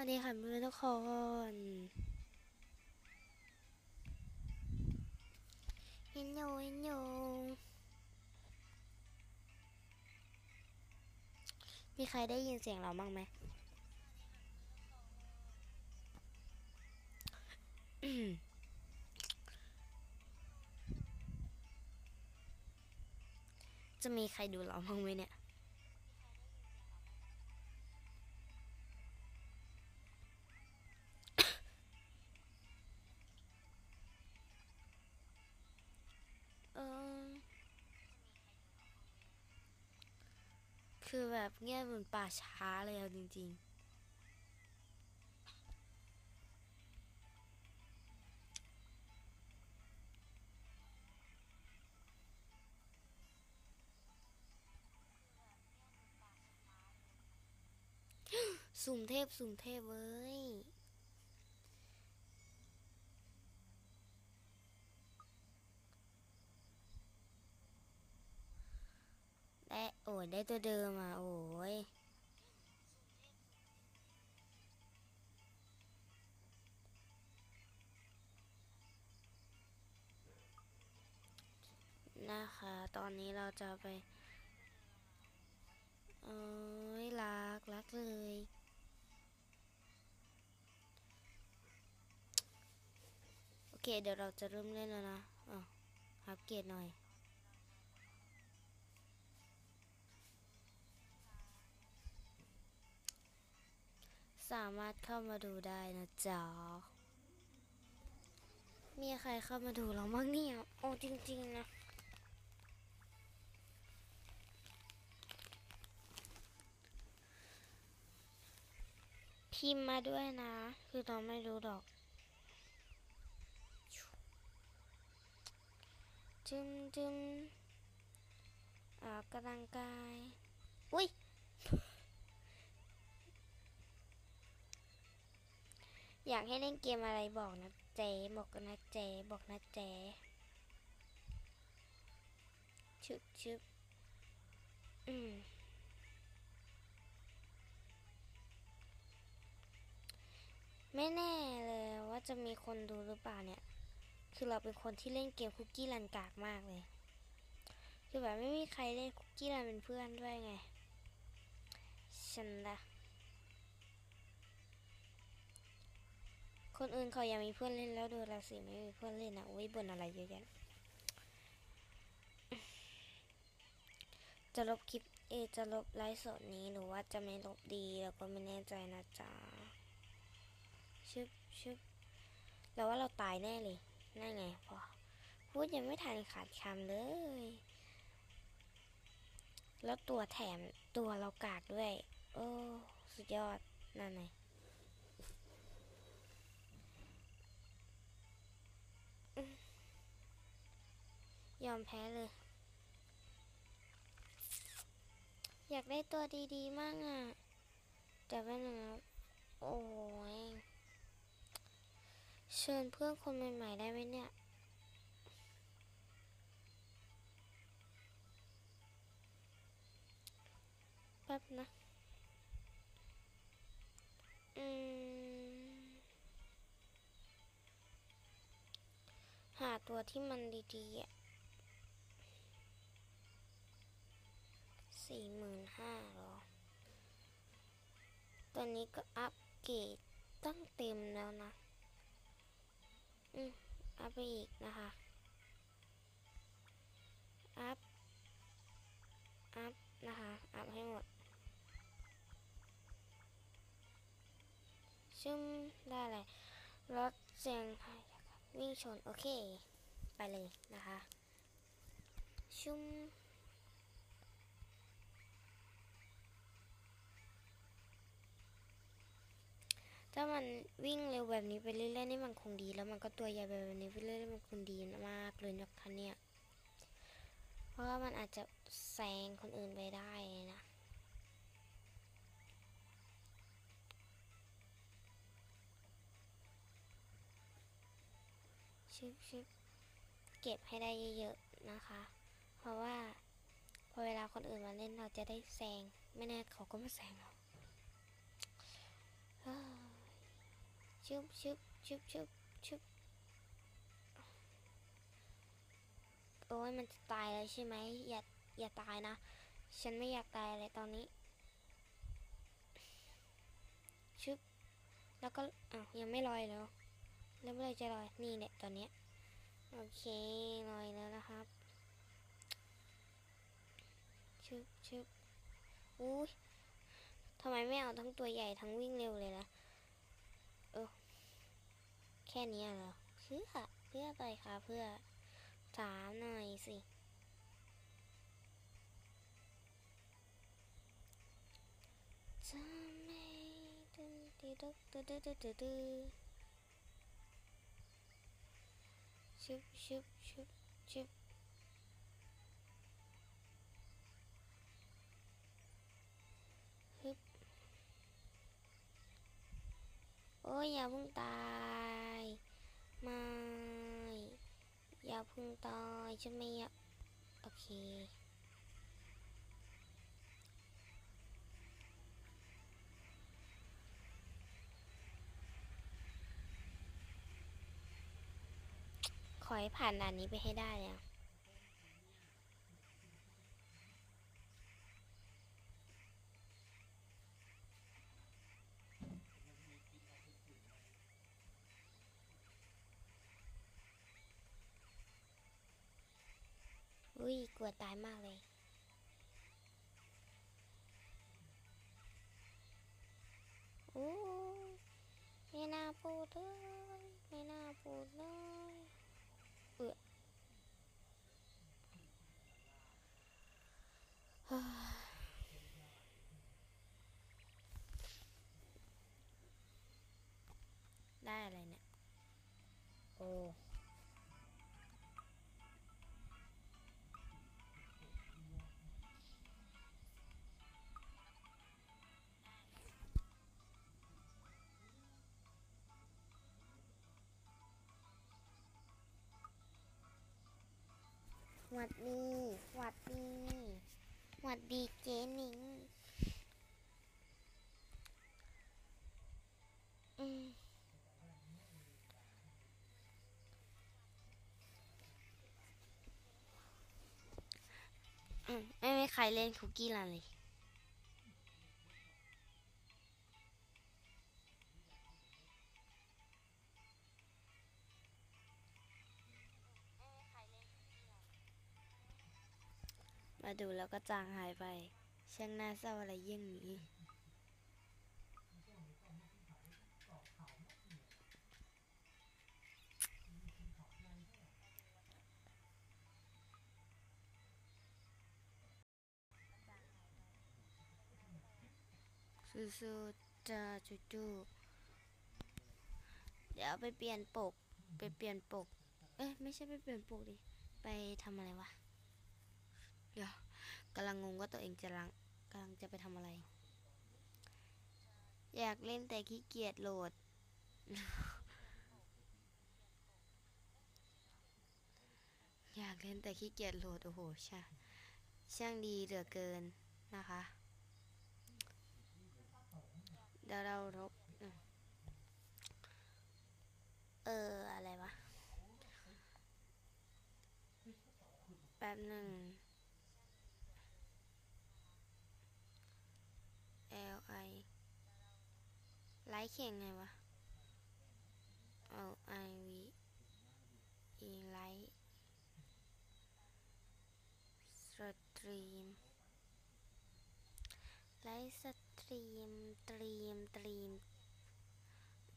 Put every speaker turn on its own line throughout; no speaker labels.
วัสดีค่ะเพื่อนทุกคนเห็นยู่เห็นยูมีใครได้ยินเสียงเราบ้างไหมจะมีใครดูเราบ้างไหมเนี่ย คือแบบเงียบเหมือนป่าช้าเลยเอาจริง ๆ สุ่มเทพสุ่มเทพเว้ย โอ้ยได้ตัวเดิมอะ โอ้ยนะคะ ตอนนี้เราจะไปเอ้ยรัก รักเลยโอเค เดี๋ยวเราจะเริ่มเล่นแล้วนะอ๋ออัปเกรหน่อย สามารถเข้ามาดูได้นะจ๊ะ มีใครเข้ามาดูเราบ้างเนี่ย โอ้จริงๆนะ พิมพ์มาด้วยนะ คือเราไม่รู้ดอกจึมจึมออกกำลังกาย อุ้ยากให้เล่นเกมอะไรบอกนะเจ๊บอกกันนะเจ๊บอกนะเจ๊ชึบชึบอืมไม่แน่เลยว่าจะมีคนดูหรือเปล่าเนี่ย คือเราเป็นคนที่เล่นเกมคุกกี้รันกากมากเลย คือแบบไม่มีใครเล่นคุกกี้รันเป็นเพื่อนด้วยไง ฉันละ คนอื่นเขายังมีเพื่อนเล่นแล้วดูเราสิไม่มีเพื่อนเล่นนะอุ้ยบ่นอะไรเยอะแยะจะลบคลิปเอจะลบไลฟ์สดนี้หรือว่าจะไม่ลบดีเราก็ไม่แน่ใจนะจ๊ะชึบชึบเราว่าเราตายแน่เลยนั่นไงพอพูดยังไม่ทันขาดคำเลย แล้วตัวแถมตัวเรากากด้วย โอ้ สุดยอด นั่นไง ยอมแพ้เลย อยากได้ตัวดีๆ มากอะแต่ว่านะโอ้ยเชิญเพื่อนคนใหม่ๆได้ไหมเนี่ยแป๊บนะ อืม หาตัวที่มันดีๆอะ สี่หมื่นห้าหรอ ตอนนี้ก็อัปเกรดตั้งเต็มแล้วนะ อืมอัพไปอีกนะคะ อัพ อัพนะคะ อัพให้หมดชึ่มได้เลยรถเสียงวิ่งชน โอเค ไปเลยนะคะ ชุ่ม ถ้ามันวิ่งเร็วแบบนี้ไปเรื่อยๆนี่มันคงดีแล้วมันก็ตัวใหญ่แบบนี้ไปเรื่อยๆมันคงดีมากเลยนะคะเนี่ย เพราะว่ามันอาจจะแซงคนอื่นไปได้นะชึบชึบเก็บให้ได้เยอะๆนะคะ เพราะว่าพอเวลาคนอื่นมาเล่นเราจะได้แซง ไม่แน่เขาก็มาแซงเรา ชึบชึบชึบชึบชึบโอ้ยมันจะตายแล้วใช่ไหมอย่าอย่าตายนะ ฉันไม่อยากตายเลยตอนนี้ชึบแล้วก็อ้าวยังไม่ลอยแล้วแล้วเมื่อไรจะลอยนี่แหละตอนเนี้ยโอเคลอยแล้วนะครับชึบชึบอุ้ยทำไมไม่เอาทั้งตัวใหญ่ทั้งวิ่งเร็วเลยล่ะ ค่นี้เหรอเพื่อเพื่ออะไรคะเพื่อถามหน่อยสิจะไม่ตึ๊ดตึ๊ดตึ๊ดตึ๊ดตึ๊ดตึ๊ดตึ๊ดชึบชึบชึบชึบฮึบโอ้ยอย่าเพิ่งตาย ไม่ อย่าพึ่งตายฉันไม่อยากโอเคขอให้ผ่านด่านนี้ไปให้ได้เลย อุ้ยกลัวตายมากเลยโอ้ไม่น่าพูดเลยไม่น่าพูดเลย ดีหวัดดีเจนิงอืมอืมไม่มีใครเล่นคุกกี้ละเลย ดูแล้วก็จางหายไปช่างน่าเศร้าอะไรเยี่ยงนี้สู้ๆจะจู่ๆเดี๋ยวไปเปลี่ยนปก ไปเปลี่ยนปก เอ้ยไม่ใช่ไปเปลี่ยนปกดิ ไปทำอะไรวะ เดี๋ยว กำลังงงว่าตัวเองจะลังกำลังจะไปทำอะไร อยากเล่นแต่ขี้เกียจโหลด อยากเล่นแต่ขี้เกียจโหลด โอ้โหช่าช่างดีเหลือเกินนะคะ เดี๋ยวเราทบเออ อะไรวะ แป๊บหนึ่ง L I ไลค์ เขียนไงวะ L I V E ไลค์สตรีมไลฟ์สตรีมตรีมตรีม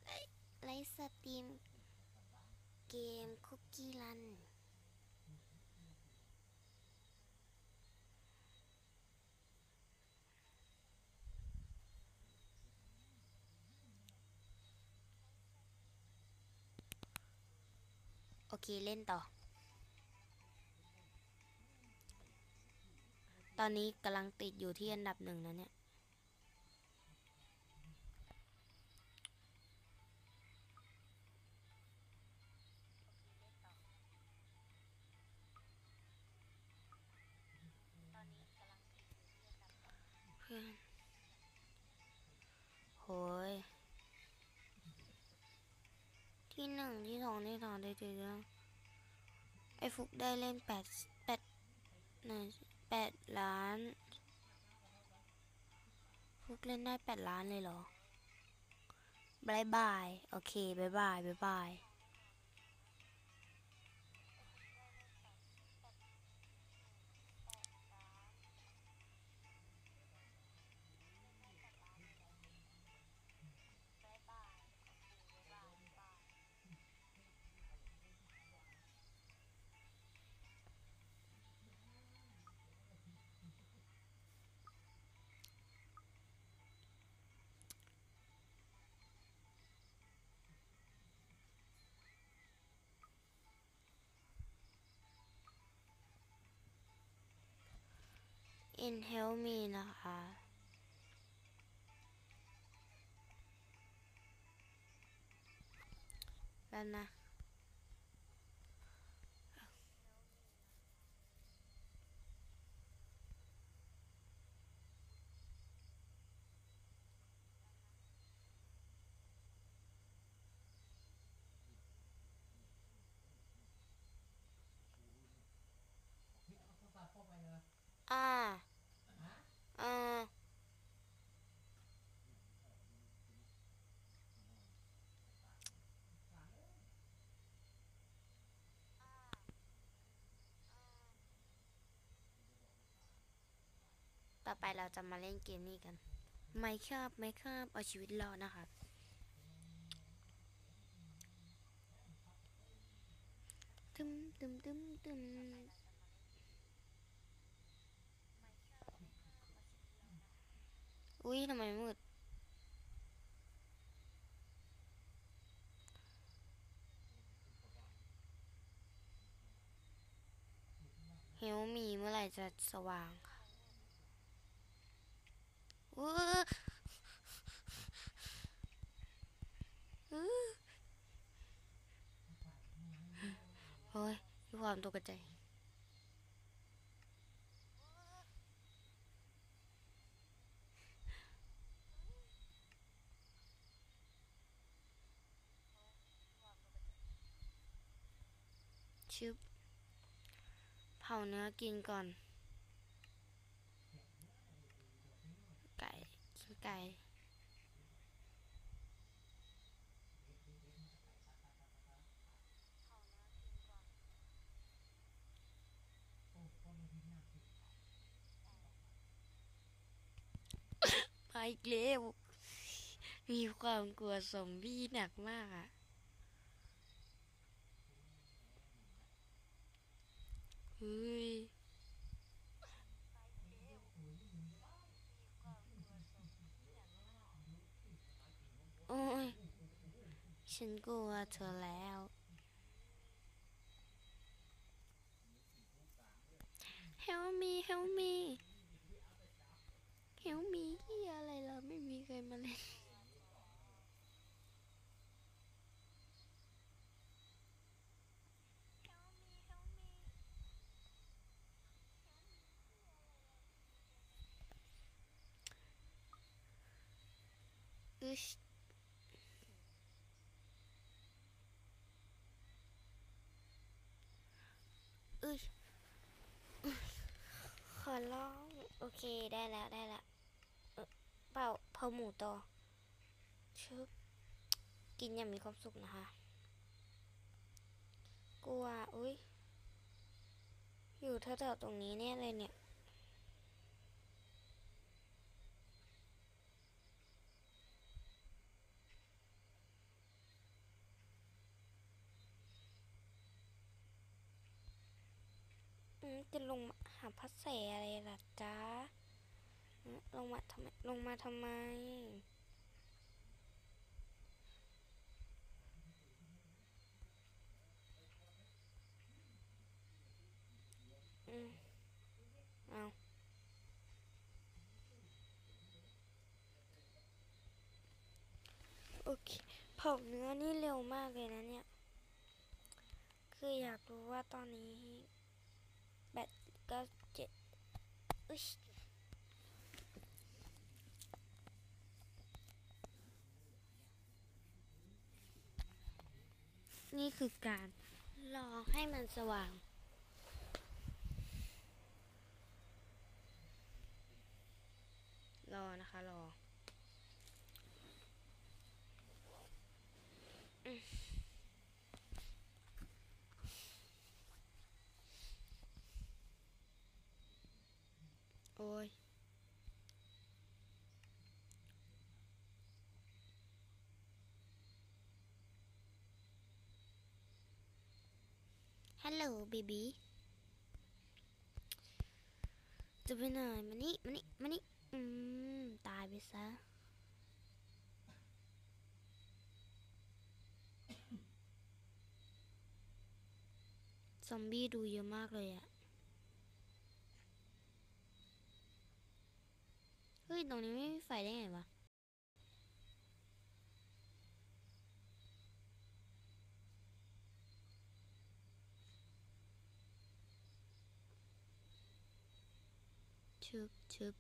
ไลฟ์ไลฟ์สตรีมเกมคุกกี้รัน โอเคเล่นต่อ ตอนนี้กำลังติดอยู่ที่อันดับหนึ่งนะเนี่ยเพื่อนโหยที่หนึ่งที่สองที่สามที่สี่ที่ห้า ไอ้ฟุกได้เล่นแปดแปดหนึ่งแปดล้าน ฟุกเล่นได้แปดล้านเลยเหรอบายบาย โอเคบายบายบายบาย in help me นะคะ แล้วนะ อ่า อ่า ต่อไปเราจะมาเล่นเกมนี้กันไม่ครับไม่ครับเอาชีวิตรอดนะคะตึมตึมตึมตึมอุ้ยทำไมมืดเฮลมีเมื่อไหร่จะสว่าง โอ้ยมีความตกใจชึบเผาเนื้อกินก่อน ไก่กิน ไก่ไปอีกแล้วมีความกลัวซอมบี้หนักมากอะเฮ้ย โอ้ย ฉันกลัวเธอแล้ว Help me Help me Help me เฮียอะไรล่ะไม่มีใครมาเล่นอึชอึช ขอร้อง โอเคได้แล้วได้แล้วเปล่าเผาหมูต่อชึบกินอย่างมีความสุขนะคะ กลัว อุ้ยอยู่แถวๆตรงนี้แน่เลยเนี่ย จะลงมาหาพัดแสอะไรล่ะจ๊ะลงมาทำไม ลงมาทำไม อืมเอาโอเคเผาเนื้อนี่เร็วมากเลยนะเนี่ย คืออยากรู้ว่าตอนนี้ แบตก็เจ็ด อุ๊ยนี่คือการรอให้มันสว่าง รอนะคะ รออืมโอ้ย ฮัลโหลเบบี้จะไปไหนมานี่มานี่มานี่อืม ตายไปซะซอมบี้ดูเยอะมากเลยอะเฮ้ย ตรงนี้ไม่มีไฟได้ไงวะ ชึบชึบ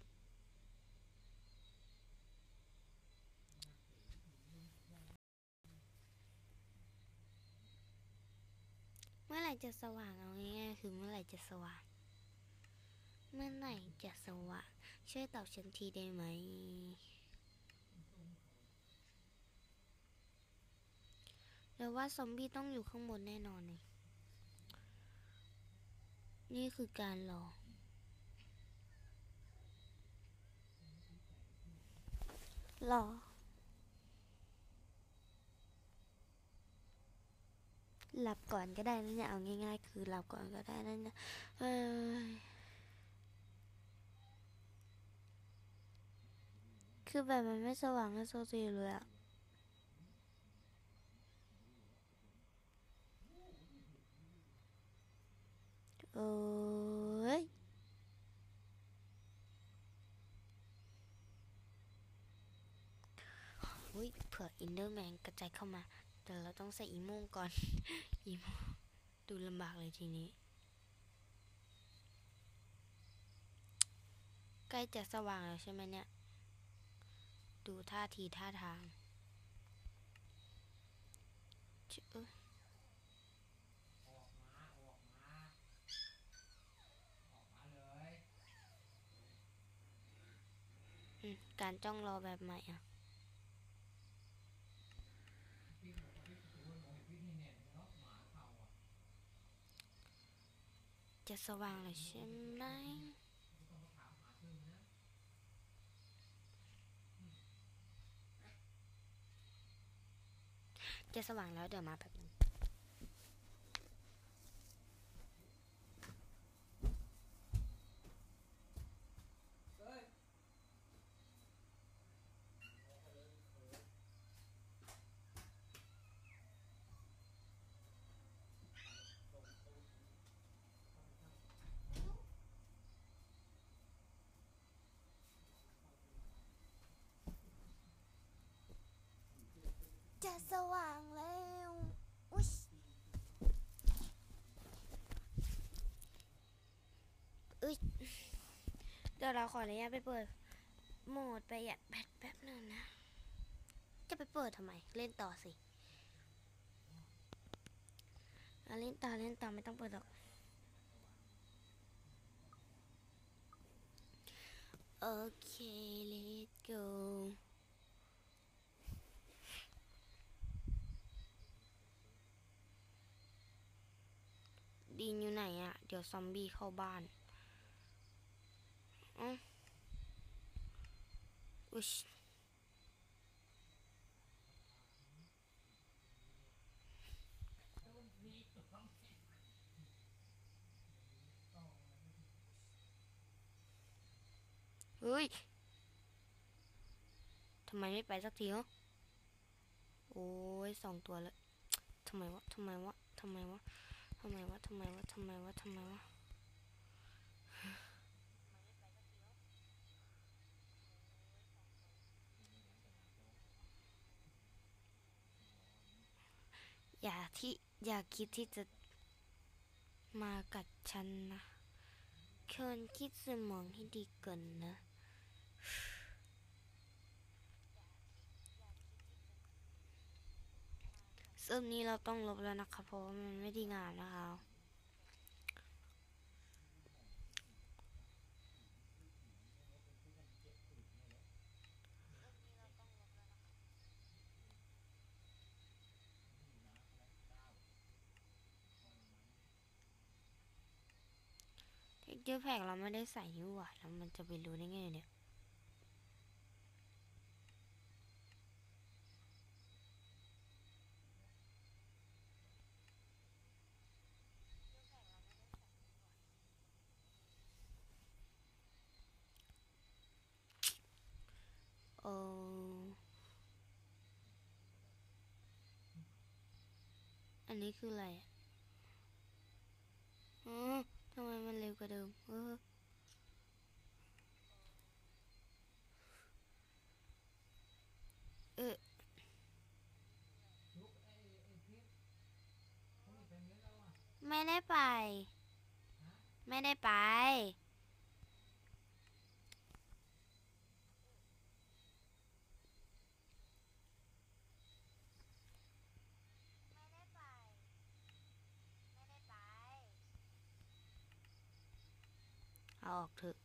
เมื่อไหร่จะสว่างเอาง่ายๆคือเมื่อไหร่จะสว่าง เมื่อไหร่จะสว่าง ช่วยตอบฉันทีได้ไหม แล้วว่าซอมบี้ต้องอยู่ข้างบนแน่นอนเลยนี่คือการรอ หรอ หลับก่อนก็ได้นะเนี่ย เอาง่ายๆ คือหลับก่อนก็ได้นะเนี่ยคือแบบมันไม่สว่างให้โซซีเลยอะเอ้ยุ้ยเผื่ออินเดอร์แมนกระจายเข้ามา แต่เราต้องใส่อีโมงก่อน อีโมงดูลำบากเลยทีนี้ ใกล้จะสว่างแล้วใช่ไหมเนี่ย ดูท่าทีท่าทางเอ้ยอืมการจ้องรอแบบใหม่อะ จะสว่างเลยใช่ไหมจะสว่างแล้วเดี๋ยวมาแบบนึง จะสว่างแล้วอุ๊ยเอ้ยเดี๋ยวเราขออนุญาตไปเปิดโหมดประหยัดแบตแป๊บหนึ่งนะ จะไปเปิดทำไม เล่นต่อสิเล่นต่อเล่นต่อไม่ต้องเปิดหรอก โอเค let's go ดีนอยู่ไหนอะเดี๋ยวซอมบี้เข้าบ้านอ๋ออุ๊ยเฮ้ย ทำไมไม่ไปสักทีฮะโอ้ยสองตัวแล้วทำไมวะ ทำไมวะ ทำไมวะ ทำไมวะทำไมวะทำไมวะทำไมวะอย่าที่อย่าคิดที่จะมากัดฉันนะควรคิดสมองให้ดีก่อนนะ เซิร์ฟนี้เราต้องลบแล้วนะคะเพราะว่ามันไม่ดีงามนะคะเทคเจอร์แพ็กเราไม่ได้ใส่นี่หว่าแล้วมันจะไปรู้ได้ไงเนี่ย นี้คืออะไรอะอ๋อทำไมมันเร็วกว่าเดิม เออเออไม่ได้ไป ไม่ได้ไป เอาออกเถอะ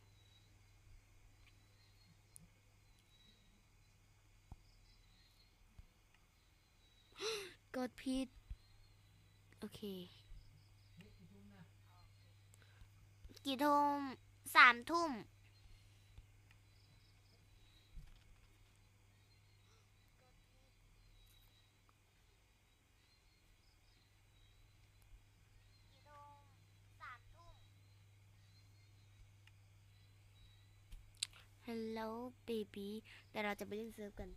กดผิด โอเค กี่ทุ่มสามทุ่ม ฮัลโหลเบบี้แต่เราจะไปเล่นเซิร์ฟกัน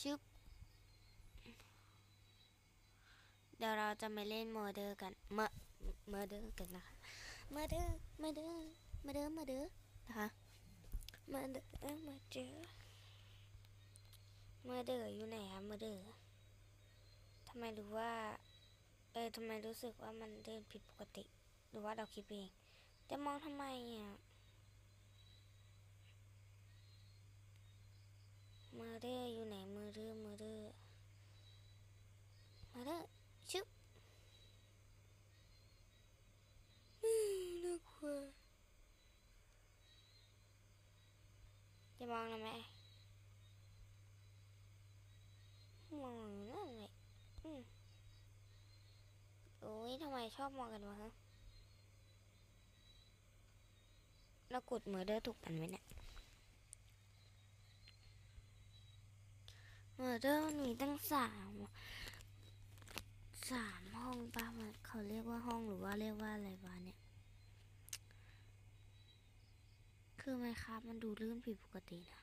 ชึบ เดี๋ยวเราจะมาเล่นมอเดอร์กันเมมอเดอร์กันนะคะมอเดอร์มอเดอร์มอเดอร์มอเดอร์นะคะ มาเดอร์มาเจอมาเดออยู่ไหนครับมาเดอทำไมรู้ว่า เออทำไมรู้สึกว่ามันเดินผิดปกติ หรือว่าเราคิดเอง จะมองทำไมอะมาเดออยู่ไหนมาเดอมาเดอมาเดอชึบอืมน่ากลัว จะมองทำไมมองนั่นแหละอืมโอ้ยทำไมชอบมองกันวะฮะเรากดเมอร์เดอร์ถูกอันไหมเนี่ยเมอร์เดอร์มันมีตั้งสามสามห้องป่ะมันเขาเรียกว่าห้องหรือว่าเรียกว่าอะไรวะเนี่ย คือไหมครับ มันดูลื่นผิดปกตินะ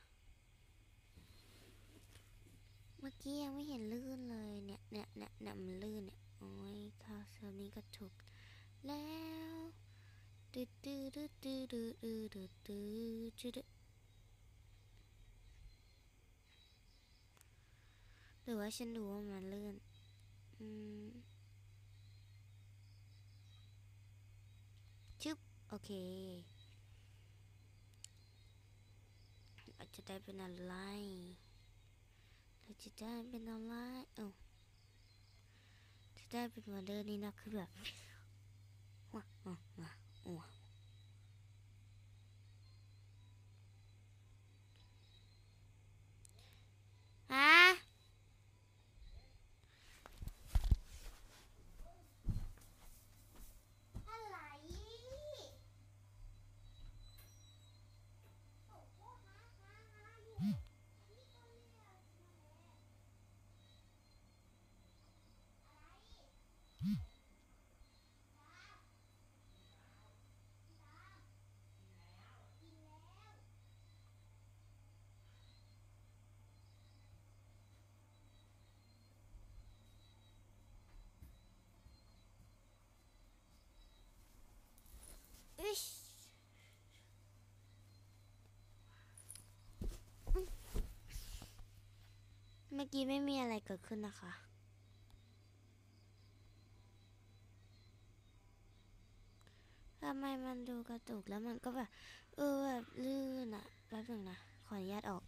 เมื่อกี้ยังไม่เห็นลื่นเลยเนี่ยเนี่ยเนี่ยเนี่ยมันลื่นเนี่ย โอ้ยคราวซลนี้ก็ถูกแล้วดืดดืดดืดดืดดืดดืดดืดดืดดืดหรือว่าฉันดูว่ามันลื่น อืมชึบ โอเค อาจจะได้เป็นอะไรเราจะได้เป็นอะไรเอ้าจะได้เป็นวันเดอร์นี่นะคือแบบว้าว้าว้าว้าฮ มื่อกี้ไม่มีอะไรเกิดขึ้นนะคะ ทำไมมันดูกระตุกแล้วมันก็แบบ เออแบบลื่นอะแป๊บหนึ่งนะ ขออนุญาตออก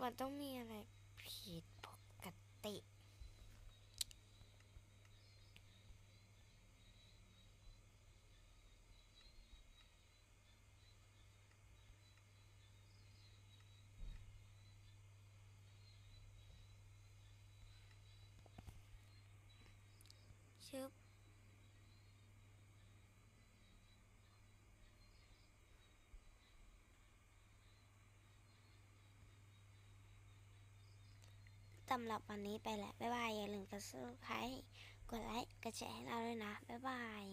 มันต้องมีอะไรผิดปกติ สำหรับวันนี้ไปแล้ว บ๊ายบาย อย่าลืมกดซับสไครต์กดไลค์ กดแชร์ให้เราด้วยนะ บ๊ายบาย